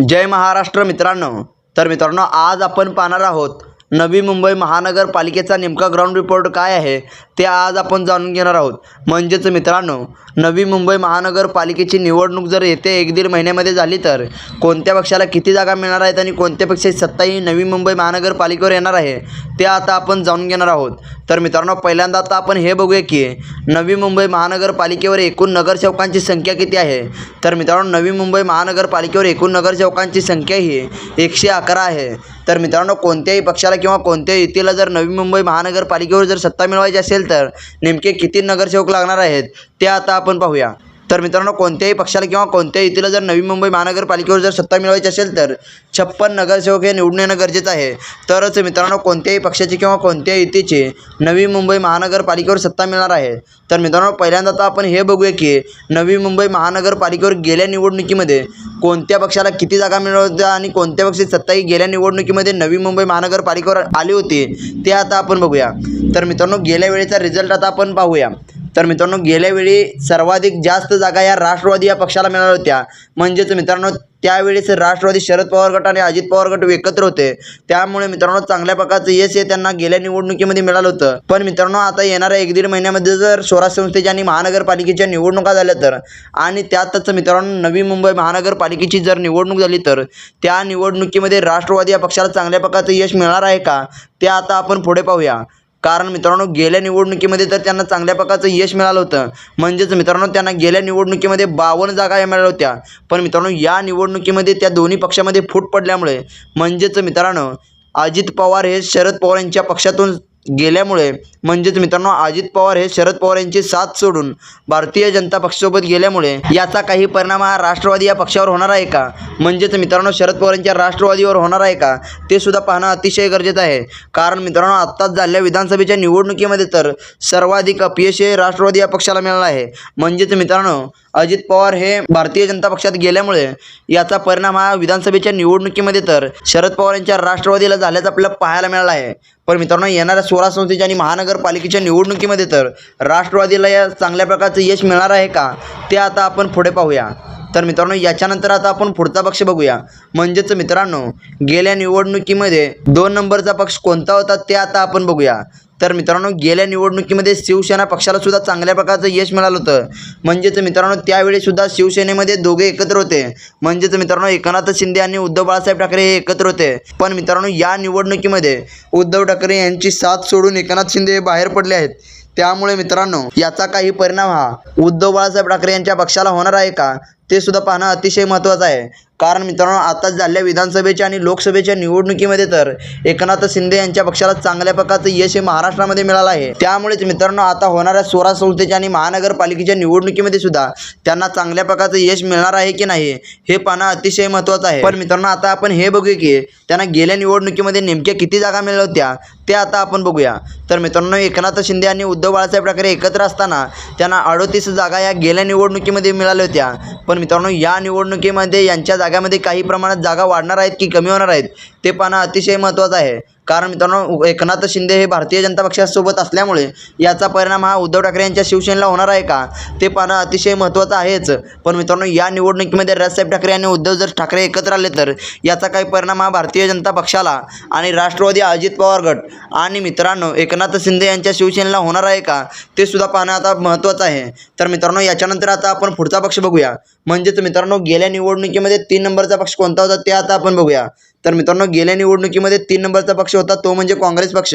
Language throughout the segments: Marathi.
जय महाराष्ट्र मित्रांनो. तर मित्रांनो आज आपण पाहणार आहोत नवी मुंबई महानगरपालिकेचा नेमका ग्राउंड रिपोर्ट काय आहे ते आज आपण जाणून घेणार आहोत. म्हणजेच मित्रांनो नवी मुंबई महानगरपालिकेची निवडणूक जर येते एक दीड महिन्यामध्ये झाली तर कोणत्या पक्षाला किती जागा मिळणार आहेत आणि कोणत्या पक्षाची सत्ता ही नवी मुंबई महानगरपालिकेवर येणार आहे ते आता आपण जाणून घेणार आहोत. तर मित्रांनो पहिल्यांदा आता आपण हे बघूया की नवी मुंबई महानगरपालिकेवर एकूण नगरसेवकांची संख्या किती आहे? तर मित्रांनो नवी मुंबई महानगरपालिकेवर एकूण नगरसेवकांची संख्या ही एकशे अकरा आहे. तर मित्रांनो कोणत्याही पक्षाला किंवा कोणत्याही युतीला जर नवी मुंबई महानगरपालिकेवर जर सत्ता मिळवायची असेल तर नेमके किती नगरसेवक लागणार आहेत ते आता आपण पाहूया. तर मित्रांनो कोणत्याही पक्षाला किंवा कोणत्याही युतीला जर नवी मुंबई महानगरपालिकेवर जर सत्ता मिळवायची असेल तर छप्पन नगरसेवक हे निवडून येणं गरजेचं आहे. तरच मित्रांनो कोणत्याही पक्षाची किंवा कोणत्याही युतीची नवी मुंबई महानगरपालिकेवर सत्ता मिळणार आहे. तर मित्रांनो पहिल्यांदा तर आपण हे बघूया की नवी मुंबई महानगरपालिकेवर गेल्या निवडणुकीमध्ये कोणत्या पक्षाला किती जागा मिळवत्या आणि कोणत्या पक्षाची सत्ता ही गेल्या निवडणुकीमध्ये नवी मुंबई महानगरपालिकेवर आली होती ते आता आपण बघूया. तर मित्रांनो गेल्या वेळेचा रिझल्ट आता आपण पाहूया. तर मित्रांनो गेल्या वेळी सर्वाधिक जास्त जागा या राष्ट्रवादी या पक्षाला मिळाल्या होत्या. म्हणजेच मित्रांनो त्यावेळेस राष्ट्रवादी शरद पवार गट आणि अजित पवार गट एकत्र होते. त्यामुळे मित्रांनो चांगल्या प्रकारचं यश हे त्यांना गेल्या निवडणुकीमध्ये मिळालं होतं. पण मित्रांनो आता येणाऱ्या एक दीड महिन्यामध्ये जर स्वराज संस्थेच्या आणि महानगरपालिकेच्या निवडणुका झाल्या तर आणि त्यातच मित्रांनो नवी मुंबई महानगरपालिकेची जर निवडणूक झाली तर त्या निवडणुकीमध्ये राष्ट्रवादी या पक्षाला चांगल्या प्रकारचं यश मिळणार आहे का? ते आता आपण पुढे पाहूया. कारण मित्रांनो गेल्या निवडणुकीमध्ये तर त्यांना चांगल्या प्रकारचं यश मिळालं होतं. म्हणजेच मित्रांनो त्यांना गेल्या निवडणुकीमध्ये बावन्न जागा या मिळाल्या होत्या. पण मित्रांनो या निवडणुकीमध्ये त्या दोन्ही पक्षामध्ये फूट पडल्यामुळे म्हणजेच मित्रांनो अजित पवार हे शरद पवार यांच्या पक्षातून गेल्यामुळे म्हणजेच मित्रांनो अजित पवार हे शरद पवार यांची साथ सोडून भारतीय जनता पक्षासोबत गेल्यामुळे याचा काही परिणाम हा राष्ट्रवादी या पक्षावर होणार आहे का? म्हणजेच मित्रांनो शरद पवार यांच्या राष्ट्रवादीवर होणार आहे का? ते सुद्धा पाहणं अतिशय गरजेचं आहे. कारण मित्रांनो आत्ताच झालेल्या विधानसभेच्या निवडणुकीमध्ये तर सर्वाधिक अपयश हे राष्ट्रवादी या पक्षाला मिळालं आहे. म्हणजेच मित्रांनो अजित पवार हे भारतीय जनता पक्षात गेल्यामुळे याचा परिणाम हा विधानसभेच्या निवडणुकीमध्ये तर शरद पवार यांच्या राष्ट्रवादीला झाल्याचं आपल्याला पाहायला मिळालं आहे. पण मित्रांनो येणाऱ्या स्वराज संस्थेच्या आणि महानगरपालिकेच्या निवडणुकीमध्ये तर राष्ट्रवादीला या चांगल्या प्रकारचं यश मिळणार आहे का? ते आता आपण पुढे पाहूया. तर मित्रांनो याच्यानंतर आता आपण पुढचा पक्ष बघूया. म्हणजेच मित्रांनो गेल्या निवडणुकीमध्ये दोन नंबरचा पक्ष कोणता होता ते आता आपण बघूया. तर मित्रांनो गेल्या निवडणुकीमध्ये शिवसेना पक्षाला सुद्धा चांगल्या प्रकारचं यश मिळालं होतं. म्हणजेच मित्रांनो त्यावेळी सुद्धा शिवसेनेमध्ये दोघे एकत्र होते. म्हणजेच मित्रांनो एकनाथ शिंदे आणि उद्धव बाळासाहेब ठाकरे हे एकत्र होते. पण मित्रांनो या निवडणुकीमध्ये उद्धव ठाकरे यांची साथ सोडून एकनाथ शिंदे हे बाहेर पडले आहेत. त्यामुळे मित्रांनो याचा काही परिणाम हा उद्धव बाळासाहेब ठाकरे यांच्या पक्षाला होणार आहे का? ते सुद्धा पाहणं अतिशय महत्त्वाचं आहे. कारण मित्रांनो आताच झालेल्या विधानसभेच्या आणि लोकसभेच्या निवडणुकीमध्ये तर एकनाथ शिंदे यांच्या पक्षाला चांगल्या प्रकारचं यश हे महाराष्ट्रामध्ये मिळालं आहे. त्यामुळेच मित्रांनो आता होणाऱ्या स्वराज संस्थेच्या आणि महानगरपालिकेच्या निवडणुकीमध्ये सुद्धा त्यांना चांगल्या प्रकारचं यश मिळणार आहे की नाही हे पाहणं अतिशय महत्त्वाचं आहे. पण मित्रांनो आता आपण हे बघूया की त्यांना गेल्या निवडणुकीमध्ये नेमक्या किती जागा मिळाल्या होत्या ते आता आपण बघूया. तर मित्रांनो एकनाथ शिंदे आणि उद्धव बाळासाहेब ठाकरे एकत्र असताना त्यांना अडोतीस जागा या गेल्या निवडणुकीमध्ये मिळाल्या होत्या. पण मित्रांनो या निवडणुकीमध्ये यांच्या जागामध्ये काही प्रमाणात जागा वाढणार आहेत की कमी होणार आहेत ते पाहणं अतिशय महत्त्वाचं आहे. कारण मित्रांनो एकनाथ शिंदे हे भारतीय जनता पक्षासोबत असल्यामुळे याचा परिणाम हा उद्धव ठाकरे यांच्या शिवसेनेला होणार आहे का? ते पाहणं अतिशय महत्त्वाचं आहेच. पण मित्रांनो या निवडणुकीमध्ये राजसाहेब ठाकरे आणि उद्धव जर ठाकरे एकत्र आले तर याचा काही परिणाम हा भारतीय जनता पक्षाला आणि राष्ट्रवादी अजित पवार गट आणि मित्रांनो एकनाथ शिंदे यांच्या शिवसेनेला होणार आहे का? ते सुद्धा पाहणं आता महत्त्वाचं आहे. तर मित्रांनो याच्यानंतर आता आपण पुढचा पक्ष बघूया. म्हणजेच मित्रांनो गेल्या निवडणुकीमध्ये तीन नंबरचा पक्ष कोणता होता ते आता आपण बघूया. तर मित्रांनो गेल्या निवडणुकीमध्ये तीन नंबरचा पक्ष होता तो म्हणजे काँग्रेस पक्ष.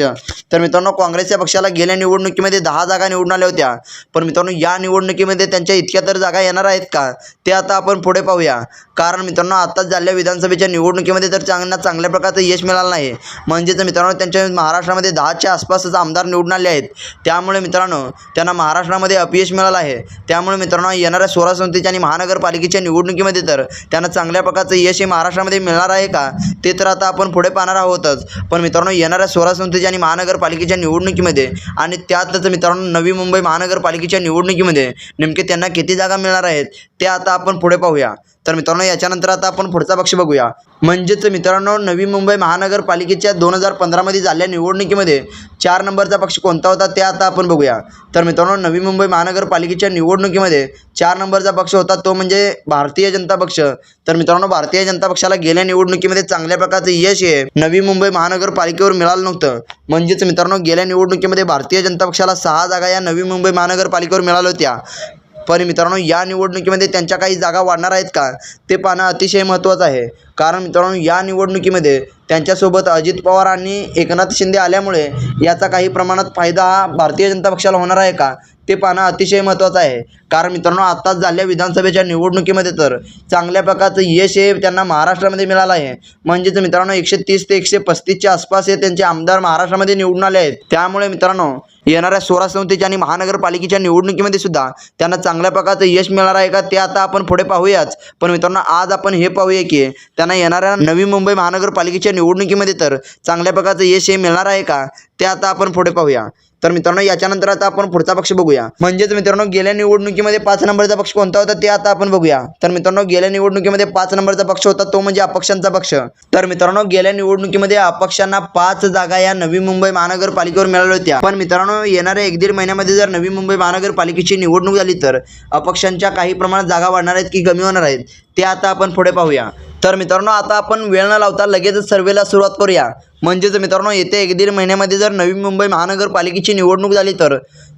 तर मित्रांनो काँग्रेसच्या पक्षाला गेल्या निवडणुकीमध्ये दहा जागा निवडून आल्या होत्या. पण मित्रांनो या निवडणुकीमध्ये त्यांच्या इतक्या तर जागा येणार आहेत का? ते आता आपण पुढे पाहूया. कारण मित्रांनो आताच झालेल्या विधानसभेच्या निवडणुकीमध्ये तर त्यांना चांगल्या प्रकारचं यश मिळालं नाही. म्हणजेच मित्रांनो त्यांच्या महाराष्ट्रामध्ये दहाच्या आसपासच आमदार निवडून आले आहेत. त्यामुळे मित्रांनो त्यांना महाराष्ट्रामध्ये अपयश मिळालं आहे. त्यामुळे मित्रांनो येणाऱ्या स्वराज संस्थेच्या आणि महानगरपालिकेच्या निवडणुकीमध्ये तर त्यांना चांगल्या प्रकारचं यश हे महाराष्ट्रामध्ये मिळणार आहे का? ते तर आता आपण पुढे पाहणार आहोतच. पण मित्रांनो येणाऱ्या स्वराज संस्थेच्या आणि महानगरपालिकेच्या निवडणुकीमध्ये आणि त्यातच मित्रांनो नवी मुंबई महानगरपालिकेच्या निवडणुकीमध्ये नेमके त्यांना किती जागा मिळणार आहेत ते आता आपण पुढे पाहूया. तर मित्रांनो याच्यानंतर आता आपण पुढचा पक्ष बघूया. म्हणजेच मित्रांनो नवी मुंबई महानगरपालिकेच्या दोन हजार पंधरामध्ये झालेल्या निवडणुकीमध्ये चार नंबरचा पक्ष कोणता होता ते आता आपण बघूया. तर मित्रांनो नवी मुंबई महानगरपालिकेच्या निवडणुकीमध्ये चार नंबरचा पक्ष होता तो म्हणजे भारतीय जनता पक्ष. तर मित्रांनो भारतीय जनता पक्षाला गेल्या निवडणुकीमध्ये चांगल्या प्रकारचं यश हे नवी मुंबई महानगरपालिकेवर मिळालं नव्हतं. म्हणजेच मित्रांनो गेल्या निवडणुकीमध्ये भारतीय जनता पक्षाला सहा जागा या नवी मुंबई महानगरपालिकेवर मिळाल्या होत्या. पण मित्रांनो या निवडणुकीमध्ये त्यांच्या काही जागा वाढणार आहेत का? ते पाहणं अतिशय महत्त्वाचं आहे. कारण मित्रांनो या निवडणुकीमध्ये त्यांच्यासोबत अजित पवार आणि एकनाथ शिंदे आल्यामुळे याचा काही प्रमाणात फायदा हा भारतीय जनता पक्षाला होणार आहे का? ते पाहणं अतिशय महत्त्वाचं आहे. कारण मित्रांनो आत्ताच झालेल्या विधानसभेच्या निवडणुकीमध्ये तर चांगल्या प्रकारचं यश हे त्यांना महाराष्ट्रामध्ये मिळालं आहे. म्हणजेच मित्रांनो एकशे तीस ते एकशे पस्तीसच्या आसपास हे त्यांचे आमदार महाराष्ट्रामध्ये निवडून आले आहेत. त्यामुळे मित्रांनो येणाऱ्या स्वराज संस्थेच्या आणि महानगरपालिकेच्या निवडणुकीमध्ये सुद्धा त्यांना चांगल्या प्रकारचं यश मिळणार आहे का ते आता आपण पुढे पाहूयाच. पण मित्रांनो आज आपण हे पाहूया की त्यांना येणाऱ्या नवी मुंबई महानगरपालिकेच्या निवडणुकीमध्ये तर चांगल्या प्रकारचं यश हे मिळणार आहे का ते आता आपण पुढे पाहूया. तर मित्रांनो याच्यानंतर आता आपण पुढचा पक्ष बघूया. म्हणजेच मित्रांनो गेल्या निवडणुकीमध्ये पाच नंबरचा पक्ष कोणता होता ते आता आपण बघूया. तर मित्रांनो गेल्या निवडणुकीमध्ये पाच नंबरचा पक्ष होता तो म्हणजे अपक्षांचा पक्ष. तर मित्रांनो गेल्या निवडणुकीमध्ये अपक्षांना पाच जागा या नवी मुंबई महानगरपालिकेवर मिळाल्या होत्या. पण मित्रांनो येणाऱ्या एक दीड महिन्यामध्ये जर नवी मुंबई महानगरपालिकेची निवडणूक झाली तर अपक्षांच्या काही प्रमाणात जागा वाढणार आहेत की कमी होणार आहेत ते आता आपण पुढे पाहूया. तर मित्रांनो आता आपण वेळ न लावता लगेचच सर्वेला सुरुवात करूया. म्हणजेच मित्रांनो येत्या एक दीड महिन्यामध्ये जर नवी मुंबई महानगरपालिकेची निवडणूक झाली तर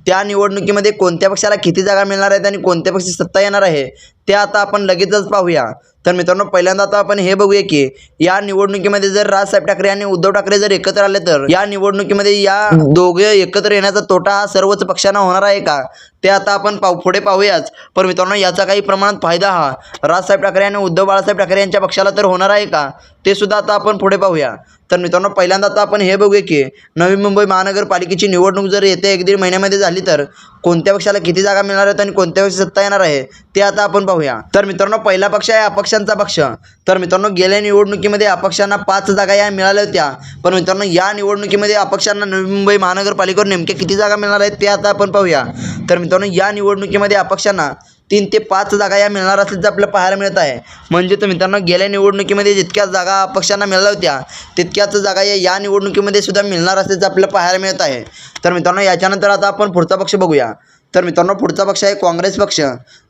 त्या निवडणुकीमध्ये कोणत्या पक्षाला किती जागा मिळणार आहेत आणि कोणत्या पक्षी सत्ता येणार आहे ते आता आपण लगेचच पाहूया. तर मित्रांनो पहिल्यांदा आता आपण हे बघूया की या निवडणुकीमध्ये जर राजसाहेब ठाकरे आणि उद्धव ठाकरे जर एकत्र आले तर या निवडणुकीमध्ये या दोघे एकत्र येण्याचा तोटा हा सर्वच पक्षांना होणार आहे का? ते आता आपण पाहू पुढे पाहूयाच. पण मित्रांनो याचा काही प्रमाणात फायदा हा राजसाहेब ठाकरे आणि उद्धव बाळासाहेब ठाकरे यांच्या पक्षाला तर होणार आहे का? ते सुद्धा आता आपण पुढे पाहूया. तर मित्रांनो पहिल्यांदा आता आपण हे बघूया की नवी मुंबई महानगरपालिकेची निवडणूक जर येत्या एक दीड महिन्यामध्ये झाली तर? कोणत्या पक्षाला किती जागा मिळणार आहेत आणि कोणत्या पक्षी सत्ता येणार आहे? ते आता आपण पाहूया. तर मित्रांनो पहिला पक्ष आहे अपक्षांचा पक्ष. तर मित्रांनो गेल्या निवडणुकीमध्ये अपक्षांना पाच जागा या मिळाल्या होत्या. पण मित्रांनो या निवडणुकीमध्ये अपक्षांना नवी मुंबई महानगरपालिकेवर नेमक्या किती जागा मिळणार आहेत ते आता आपण पाहूया. तर मित्रांनो या निवडणुकीमध्ये अपक्षांना तीन ते पाच जागा या मिळणार असल्याचं आपल्याला पाहायला मिळत आहे. म्हणजे तर मित्रांनो गेल्या निवडणुकीमध्ये जितक्या जागा पक्षांना मिळाल्या होत्या तितक्याच जागा या या निवडणुकीमध्ये सुद्धा मिळणार असल्याचं आपल्याला पाहायला मिळत आहे. तर मित्रांनो याच्यानंतर आता आपण पुढचा पक्ष बघूया. तर मित्रांनो पुढचा पक्ष आहे काँग्रेस पक्ष.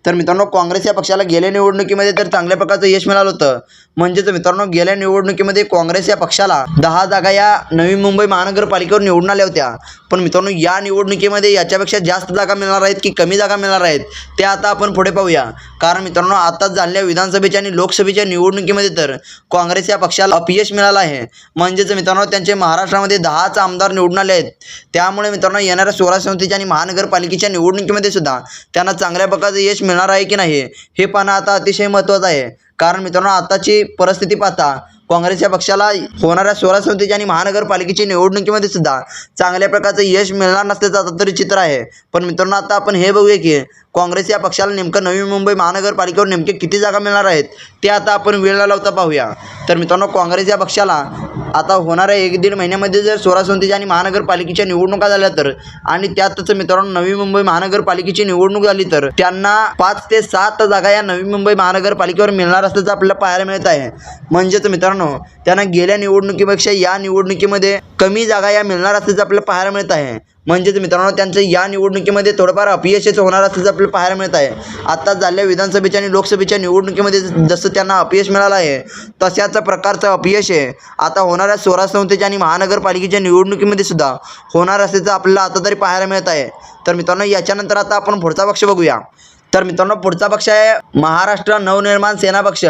तर मित्रांनो काँग्रेस या पक्षाला गेल्या निवडणुकीमध्ये तर चांगल्या प्रकारचं यश मिळालं होतं. म्हणजेच मित्रांनो गेल्या निवडणुकीमध्ये काँग्रेस या पक्षाला दहा जागा या नवी मुंबई महानगरपालिकेवर निवडून आल्या होत्या. पण मित्रांनो या निवडणुकीमध्ये याच्यापेक्षा जास्त जागा मिळणार आहेत की कमी जागा मिळणार आहेत ते आता आपण पुढे पाहूया. कारण मित्रांनो आताच झालेल्या विधानसभेच्या आणि लोकसभेच्या निवडणुकीमध्ये तर काँग्रेस या पक्षाला अपयश मिळालं आहे. म्हणजेच मित्रांनो त्यांचे महाराष्ट्रामध्ये दहाच आमदार निवडून आले आहेत. त्यामुळे मित्रांनो येणाऱ्या स्वराज संस्थेच्या आणि महानगरपालिकेच्या निवडणुकीमध्ये सुद्धा त्यांना चांगल्या प्रकारचं यश मिळणार आहे की नाही हे पाहणं आता अतिशय महत्त्वाचं आहे. कारण मित्रांनो आताची परिस्थिती पाहता काँग्रेसच्या पक्षाला होणाऱ्या स्वराज समितीची आणि महानगरपालिकेच्या निवडणुकीमध्ये सुद्धा चांगल्या प्रकारचं यश मिळणार नसल्याचं आता तरी चित्र आहे. पण मित्रांनो आता आपण हे बघूया की काँग्रेस या पक्षाला नेमकं नवी मुंबई महानगरपालिकेवर नेमके किती जागा मिळणार आहेत ते आता आपण वेळ लावता पाहूया. तर मित्रांनो काँग्रेस या पक्षाला आता होणाऱ्या एक दीड महिन्यामध्ये जर सोळा संस्थेच्या आणि महानगरपालिकेच्या निवडणुका झाल्या तर आणि त्यातच मित्रांनो नवी मुंबई महानगरपालिकेची निवडणूक झाली तर त्यांना पाच ते सात जागा या नवी मुंबई महानगरपालिकेवर मिळणार असल्याचं आपल्याला पाहायला मिळत आहे. म्हणजेच मित्रांनो त्यांना गेल्या निवडणुकीपेक्षा या निवडणुकीमध्ये कमी जागा या मिळणार असल्याचं आपल्याला पाहायला मिळत आहे. म्हणजेच मित्रांनो त्यांचं या निवडणुकीमध्ये थोडंफार अपयशच होणार असल्याचं आपल्याला पाहायला मिळत आहे. आता झालेल्या विधानसभेच्या आणि लोकसभेच्या निवडणुकीमध्ये जसं त्यांना अपयश मिळालं आहे तशाच प्रकारचं अपयश आहे. आता होणाऱ्या स्वराज संस्थेच्या आणि महानगरपालिकेच्या निवडणुकीमध्ये सुद्धा होणार असल्याचं आपल्याला आता तरी पाहायला मिळत आहे. तर मित्रांनो याच्यानंतर आता आपण पुढचा पक्ष बघूया. तर मित्रांनो पुढचा पक्ष आहे महाराष्ट्र नवनिर्माण सेना पक्ष.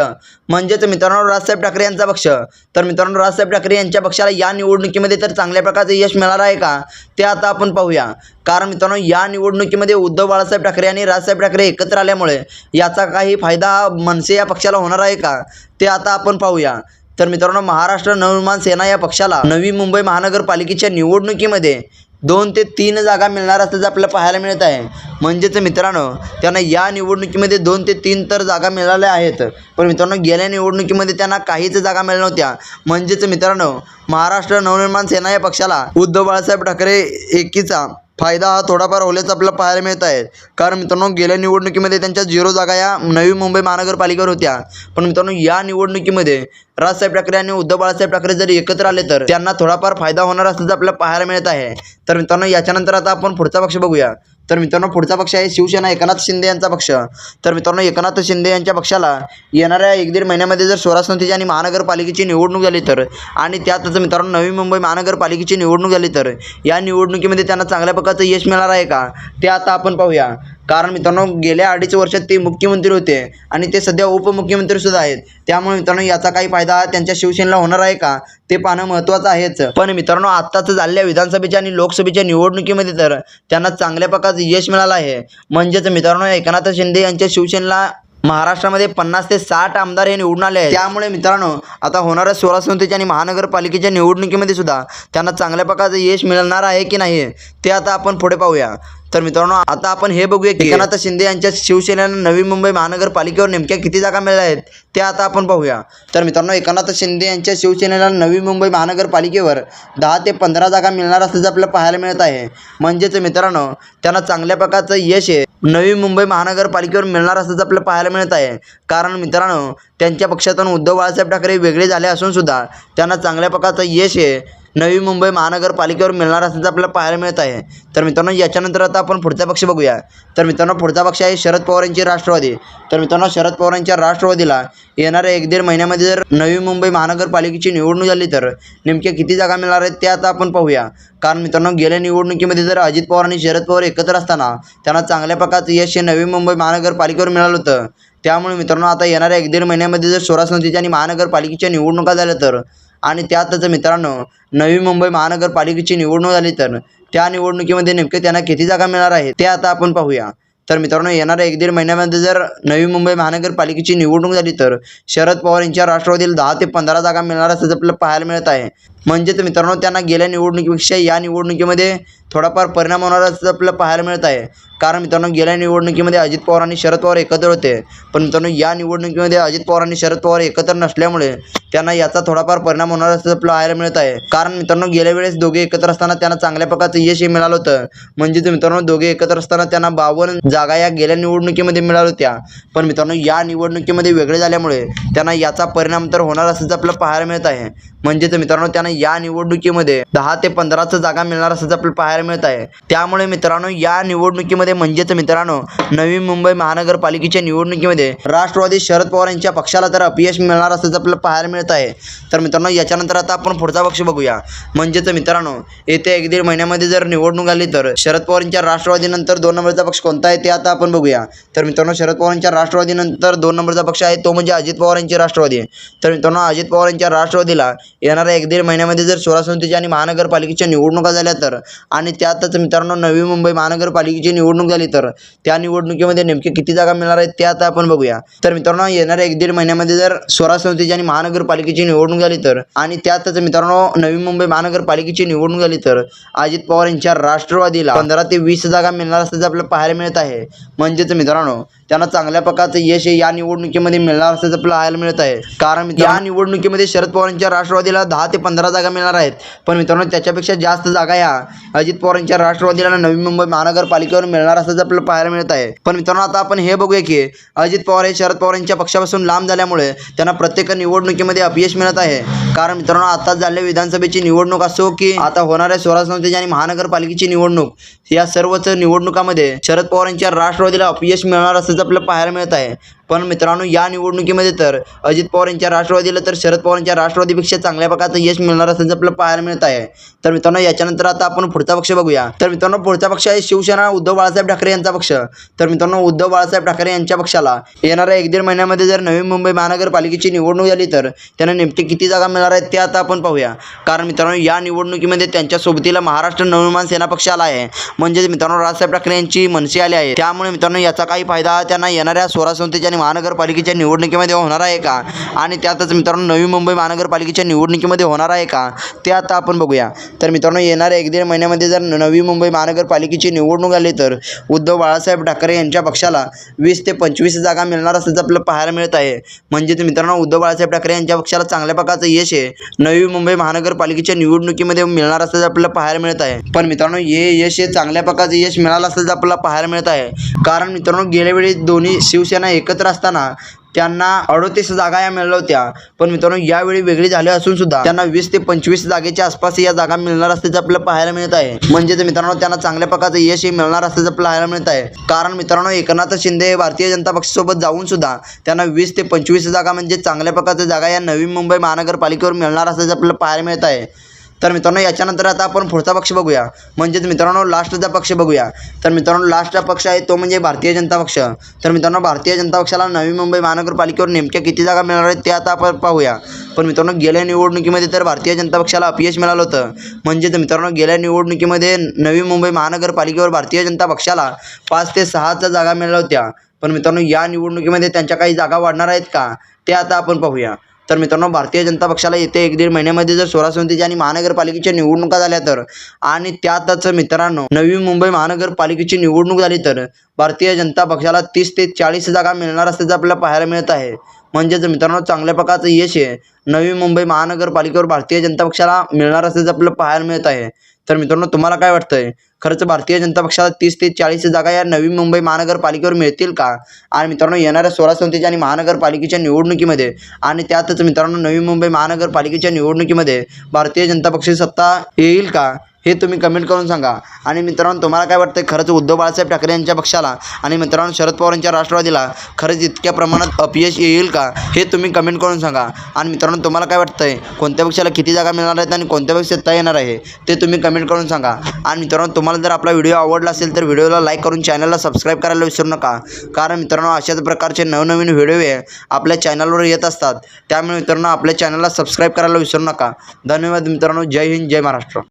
म्हणजेच मित्रांनो राजसाहेब ठाकरे यांचा पक्ष. तर मित्रांनो राजसाहेब ठाकरे यांच्या पक्षाला या निवडणुकीमध्ये तर चांगल्या प्रकारचं यश मिळणार आहे का? ते आता आपण पाहूया. कारण मित्रांनो या निवडणुकीमध्ये उद्धव बाळासाहेब ठाकरे आणि राजसाहेब ठाकरे एकत्र आल्यामुळे याचा काही फायदा हा मनसे या पक्षाला होणार आहे का? ते आता आपण पाहूया. तर मित्रांनो महाराष्ट्र नवनिर्माण सेना या पक्षाला नवी मुंबई महानगरपालिकेच्या निवडणुकीमध्ये दोन ते तीन जागा मिळणार असल्याचं आपल्याला पाहायला मिळत आहे. म्हणजेच मित्रांनो त्यांना या निवडणुकीमध्ये दोन ते तीन तर जागा मिळाल्या आहेत. पण मित्रांनो गेल्या निवडणुकीमध्ये त्यांना काहीच जागा मिळाल्या नव्हत्या. म्हणजेच मित्रांनो महाराष्ट्र नवनिर्माण सेना या पक्षाला उद्धव बाळासाहेब ठाकरे एकीचा फायदा हा थोडाफार होल्याचा आपल्याला पाहायला मिळत आहे. कारण मित्रांनो गेल्या निवडणुकीमध्ये त्यांच्या झिरो जागा या नवी मुंबई महानगरपालिकेवर होत्या. पण मित्रांनो या निवडणुकीमध्ये राजसाहेब ठाकरे आणि उद्धव बाळासाहेब ठाकरे जर एकत्र आले तर त्यांना थोडाफार फायदा होणार असल्याचं आपल्याला पाहायला मिळत आहे. तर मित्रांनो याच्यानंतर आता आपण पुढचा पक्ष बघूया. तर मित्रांनो पुढचा पक्ष आहे शिवसेना एकनाथ शिंदे यांचा पक्ष. तर मित्रांनो एकनाथ शिंदे यांच्या पक्षाला येणाऱ्या एक दीड महिन्यामध्ये जर स्वराज्य आणि महानगरपालिकेची निवडणूक झाली तर आणि त्यातच मित्रांनो नवी मुंबई महानगरपालिकेची निवडणूक झाली तर या निवडणुकीमध्ये त्यांना चांगल्या प्रकारचं यश मिळणार आहे का? ते आता आपण पाहूया. कारण मित्रांनो गेल्या अडीच वर्षात ते मुख्यमंत्री होते आणि ते सध्या उपमुख्यमंत्री सुद्धा आहेत. त्यामुळे मित्रांनो याचा काही फायदा त्यांच्या शिवसेनेला होणार आहे का? ते पाहणं महत्त्वाचं आहेच. पण मित्रांनो आत्ताच झालेल्या विधानसभेच्या आणि लोकसभेच्या निवडणुकीमध्ये तर त्यांना चांगल्या प्रकारचं यश मिळालं आहे. म्हणजेच मित्रांनो एकनाथ शिंदे यांच्या शिवसेनेला महाराष्ट्रामध्ये पन्नास ते साठ आमदार हे निवडून आले आहेत. त्यामुळे मित्रांनो आता होणाऱ्या सोळा समितीच्या आणि महानगरपालिकेच्या निवडणुकीमध्ये सुद्धा त्यांना चांगल्या प्रकारचं यश मिळणार आहे की नाही ते आता आपण पुढे पाहूया. तर मित्रांनो आता आपण हे बघूया की एकनाथ शिंदे यांच्या शिवसेनेला नवी मुंबई महानगरपालिकेवर नेमक्या किती जागा मिळाल्या आहेत ते आता आपण पाहूया. तर मित्रांनो एकनाथ शिंदे यांच्या शिवसेनेला नवी मुंबई महानगरपालिकेवर दहा ते पंधरा जागा मिळणार असल्याचं आपल्याला पाहायला मिळत आहे. म्हणजेच मित्रांनो त्यांना चांगल्या प्रकारचं यश आहे नवी मुंबई महानगरपालिकेवर मिळणार असल्याचं आपल्याला पाहायला मिळत आहे. कारण मित्रांनो त्यांच्या पक्षातून उद्धव बाळासाहेब ठाकरे वेगळे झाले असून सुद्धा त्यांना चांगल्या प्रकारचं यश आहे नवी मुंबई महानगरपालिकेवर मिळणार असल्याचं आपल्याला पाहायला मिळत आहे. तर मित्रांनो याच्यानंतर आता आपण पुढचा पक्ष बघूया. तर मित्रांनो पुढचा पक्ष आहे शरद पवार यांची राष्ट्रवादी. तर मित्रांनो शरद पवार यांच्या राष्ट्रवादीला येणाऱ्या एक दीड महिन्यामध्ये जर नवी मुंबई महानगरपालिकेची निवडणूक झाली तर नेमक्या किती जागा मिळणार आहेत ते आता आपण पाहूया. कारण मित्रांनो गेल्या निवडणुकीमध्ये जर अजित पवार आणि शरद पवार एकत्र असताना त्यांना चांगल्या प्रकारचं यश हे नवी मुंबई महानगरपालिकेवर मिळालं होतं. त्यामुळे मित्रांनो आता येणाऱ्या एक दीड महिन्यामध्ये जर स्वराज्य आणि महानगरपालिकेच्या निवडणुका झाल्या तर आणि त्यातच मित्रांनो नवी मुंबई महानगरपालिकेची निवडणूक झाली तर त्या निवडणुकीमध्ये नेमके त्यांना किती जागा मिळणार आहे ते आता आपण पाहूया. तर मित्रांनो येणाऱ्या एक दीड महिन्यामध्ये जर नवी मुंबई महानगरपालिकेची निवडणूक झाली तर शरद पवार यांच्या राष्ट्रवादीला दहा ते पंधरा जागा मिळणार असल्याचं आपल्याला पाहायला मिळत आहे म्हणजेच मित्रांनो त्यांना गेल्या निवडणुकीपेक्षा या निवडणुकीमध्ये थोडाफार परिणाम होणार आपल्याला पाहायला मिळत आहे. कारण मित्रांनो गेल्या निवडणुकीमध्ये अजित पवार आणि शरद पवार एकत्र होते. पण मित्रांनो या निवडणुकीमध्ये अजित पवार आणि शरद पवार एकत्र नसल्यामुळे त्यांना याचा थोडाफार परिणाम होणार असं आपल्याला पाहायला मिळत आहे. कारण मित्रांनो गेल्या वेळेस दोघे एकत्र असताना त्यांना चांगल्या प्रकारचं यश हे मिळालं होतं. म्हणजेच मित्रांनो दोघे एकत्र असताना त्यांना बावन्न जागा या गेल्या निवडणुकीमध्ये मिळाल्या होत्या. पण मित्रांनो या निवडणुकीमध्ये वेगळे झाल्यामुळे त्यांना याचा परिणाम तर होणार असंच आपल्याला पाहायला मिळत आहे. म्हणजेच मित्रांनो त्यांना या निवडणुकीमध्ये दहा ते पंधराच जागा मिळणार असल्याचं आपल्याला पाहायला मिळत आहे. त्यामुळे मित्रांनो या निवडणुकीमध्ये म्हणजेच मित्रांनो नवी मुंबई महानगरपालिकेच्या निवडणुकीमध्ये राष्ट्रवादी शरद पवार यांच्या पक्षाला तर अपयश मिळणार असल्याचं आपल्याला पाहायला मिळत आहे. तर मित्रांनो याच्यानंतर आता आपण पुढचा पक्ष बघूया. म्हणजेच मित्रांनो येत्या एक दीड महिन्यामध्ये जर निवडणूक आली तर शरद पवार यांच्या राष्ट्रवादीनंतर दोन नंबरचा पक्ष कोणता आहे ते आता आपण बघूया. तर मित्रांनो शरद पवार यांच्या राष्ट्रवादीनंतर दोन नंबरचा पक्ष आहे तो म्हणजे अजित पवार यांची राष्ट्रवादी तर मित्रांनो अजित पवार यांच्या राष्ट्रवादीला येणाऱ्या एक दीड महिन्यामध्ये जर शिवराज संस्थेच्या आणि महानगरपालिकेच्या निवडणुका झाल्या तर आणि त्यातच मित्रांनो नवी मुंबई महानगरपालिकेची निवडणूक झाली तर त्या निवडणुकीमध्ये नेमके किती जागा मिळणार आहेत ते आता आपण बघूया. तर मित्रांनो येणाऱ्या एक दीड महिन्यामध्ये जर स्वराज समितीची आणि महानगरपालिकेची निवडणूक झाली तर आणि त्यातच मित्रांनो नवी मुंबई महानगरपालिकेची निवडणूक झाली तर अजित पवार यांच्या राष्ट्रवादीला पंधरा ते वीस जागा मिळणार असल्याचं आपल्याला पाहायला मिळत आहे. म्हणजेच मित्रांनो त्यांना चांगल्या प्रकारचं यश हे या निवडणुकीमध्ये मिळणार असल्याचं पाहायला मिळत आहे. कारण या निवडणुकीमध्ये शरद पवार यांच्या राष्ट्रवादीला दहा ते पंधरा जागा मिळणार आहेत. पण मित्रांनो त्याच्यापेक्षा जास्त जागा या अजित पवार यांच्या राष्ट्रवादीला नवी मुंबई महानगरपालिकेवर मिळणार असल्याचं आपल्याला पाहायला मिळत आहे. पण मित्रांनो आता आपण हे बघूया की अजित पवार हे शरद पवार यांच्या पक्षापासून लांब झाल्यामुळे त्यांना प्रत्येक निवडणुकीमध्ये अपयश मिळत आहे. कारण मित्रांनो आता झालेल्या विधानसभेची निवडणूक असो की आता होणाऱ्या स्वराज संस्थेची आणि महानगरपालिकेची निवडणूक या सर्वच निवडणुकामध्ये शरद पवार यांच्या राष्ट्रवादीला अपयश मिळणार असल्याचं आपल्याला पाहायला मिळत आहे. पण मित्रांनो या निवडणुकीमध्ये तर अजित पवार यांच्या राष्ट्रवादीला तर शरद पवार यांच्या राष्ट्रवादीपेक्षा चांगल्या प्रकारचं यश मिळणार असल्याचं आपल्याला पाहायला मिळत आहे. तर मित्रांनो याच्यानंतर आता आपण पुढचा पक्ष बघूया. तर मित्रांनो पुढचा पक्ष आहे शिवसेना उद्धव बाळासाहेब ठाकरे यांचा पक्ष. तर मित्रांनो उद्धव बाळासाहेब ठाकरे यांच्या पक्षाला येणाऱ्या एक दीड महिन्यामध्ये जर नवी मुंबई महानगरपालिकेची निवडणूक झाली तर त्यांना नेमकी किती जागा मिळणार आहेत ते आता आपण पाहूया. कारण मित्रांनो या निवडणुकीमध्ये त्यांच्या सोबतीला महाराष्ट्र नवनिर्माण सेना पक्ष आला आहे. म्हणजेच मित्रांनो राजसाहेब ठाकरे यांची मनसे आली आहे. त्यामुळे मित्रांनो याचा काही फायदा त्यांना येणाऱ्या स्वराज संस्थेच्या महानगरपालिकेच्या निवडणुकीमध्ये होणार आहे का? आणि त्यातच मित्रांनो नवी मुंबई महानगरपालिकेच्या निवडणुकीमध्ये होणार आहे का? ते आता आपण बघूया. तर मित्रांनो येणाऱ्या एक दीड महिन्यामध्ये जर नवी मुंबई महानगरपालिकेची निवडणूक आली तर उद्धव बाळासाहेब ठाकरे यांच्या पक्षाला वीस ते पंचवीस जागा मिळणार असल्याचं आपल्याला पाहायला मिळत आहे. म्हणजेच मित्रांनो उद्धव बाळासाहेब ठाकरे यांच्या पक्षाला चांगल्या प्रकारचं यश आहे नवी मुंबई महानगरपालिकेच्या निवडणुकीमध्ये मिळणार असल्याचं आपल्याला पाहायला मिळत आहे. पण मित्रांनो हे यश हे चांगल्या प्रकारचं यश मिळालं असल्याचं आपल्याला पाहायला मिळत आहे. कारण मित्रांनो गेल्या वेळी दोन्ही शिवसेना एकत्र असताना त्यांना अडोतीस जागा या मिळाल्या होत्या. पण मित्रांनो यावेळी वेगळी झाली असून सुद्धा त्यांना वीस ते पंचवीस जागेच्या आसपास या जागा मिळणार असल्याचं आपल्याला पाहायला मिळत आहे. म्हणजेच मित्रांनो त्यांना चांगल्या प्रकारचं यश हे मिळणार असल्याचं पाहायला मिळत आहे. कारण मित्रांनो एकनाथ शिंदे हे भारतीय जनता पक्षासोबत जाऊन सुद्धा त्यांना वीस ते पंचवीस जागा म्हणजे चांगल्या प्रकारच्या जागा या नवी मुंबई महानगरपालिकेवर मिळणार असल्याचं आपल्याला पाहायला मिळत आहे. तर मित्रांनो याच्यानंतर आता आपण पुढचा पक्ष बघूया. म्हणजेच मित्रांनो लास्टचा पक्ष बघूया. तर मित्रांनो लास्टचा पक्ष आहे तो म्हणजे भारतीय जनता पक्ष. तर मित्रांनो भारतीय जनता पक्षाला नवी मुंबई महानगरपालिकेवर नेमक्या किती जागा मिळणार आहेत ते आता आपण पाहूया. पण मित्रांनो गेल्या निवडणुकीमध्ये तर भारतीय जनता पक्षाला अपयश मिळालं होतं. म्हणजेच मित्रांनो गेल्या निवडणुकीमध्ये नवी मुंबई महानगरपालिकेवर भारतीय जनता पक्षाला पाच ते सहाच्या जागा मिळाल्या होत्या. पण मित्रांनो या निवडणुकीमध्ये त्यांच्या काही जागा वाढणार आहेत का ते आता आपण पाहूया. तर मित्रांनो भारतीय जनता पक्षाला येते एक दीड महिन्यामध्ये जर स्वरा समितीच्या आणि महानगरपालिकेच्या निवडणुका झाल्या तर आणि त्यातच मित्रांनो नवी मुंबई महानगरपालिकेची निवडणूक झाली तर भारतीय जनता पक्षाला तीस ते चाळीस जागा मिळणार असल्याचं आपल्याला पाहायला मिळत आहे. म्हणजेच मित्रांनो चांगल्या प्रकारचं यश आहे नवी मुंबई महानगरपालिकेवर भारतीय जनता पक्षाला मिळणार असल्याचं आपल्याला पाहायला मिळत आहे. तर मित्रांनो तुम्हाला काय वाटतंय? खरंच भारतीय जनता पक्षाला तीस ते चाळीस जागा या नवी मुंबई महानगरपालिकेवर मिळतील का? आणि मित्रांनो येणाऱ्या सोळा समितीच्या आणि महानगरपालिकेच्या निवडणुकीमध्ये आणि त्यातच मित्रांनो नवी मुंबई महानगरपालिकेच्या निवडणुकीमध्ये भारतीय जनता पक्षाची सत्ता येईल का? हे तुम्ही कमेंट करून सांगा. आणि मित्रांनो तुम्हाला काय वाटतं खरंच उद्धव बाळासाहेब ठाकरे यांच्या पक्षाला आणि मित्रांनो शरद पवार यांच्या राष्ट्रवादीला खरंच इतक्या प्रमाणात अपयश येईल का? हे तुम्ही कमेंट करून सांगा. आणि मित्रांनो तुम्हाला काय वाटतंय? कोणत्या पक्षाला किती जागा मिळणार आहेत आणि कोणत्या पक्षात सत्ता येणार आहे? ते तुम्ही कमेंट करून सांगा. आणि मित्रांनो तुम्हाला जर आपला व्हिडिओ आवडला असेल तर व्हिडिओला लाईक करून चॅनलला सबस्क्राईब करायला विसरू नका. कारण मित्रांनो अशाच प्रकारचे नवनवीन व्हिडिओ हे आपल्या चॅनलवर येत असतात. त्यामुळे मित्रांनो आपल्या चॅनलला सबस्क्राईब करायला विसरू नका. धन्यवाद मित्रांनो. जय हिंद जय महाराष्ट्र.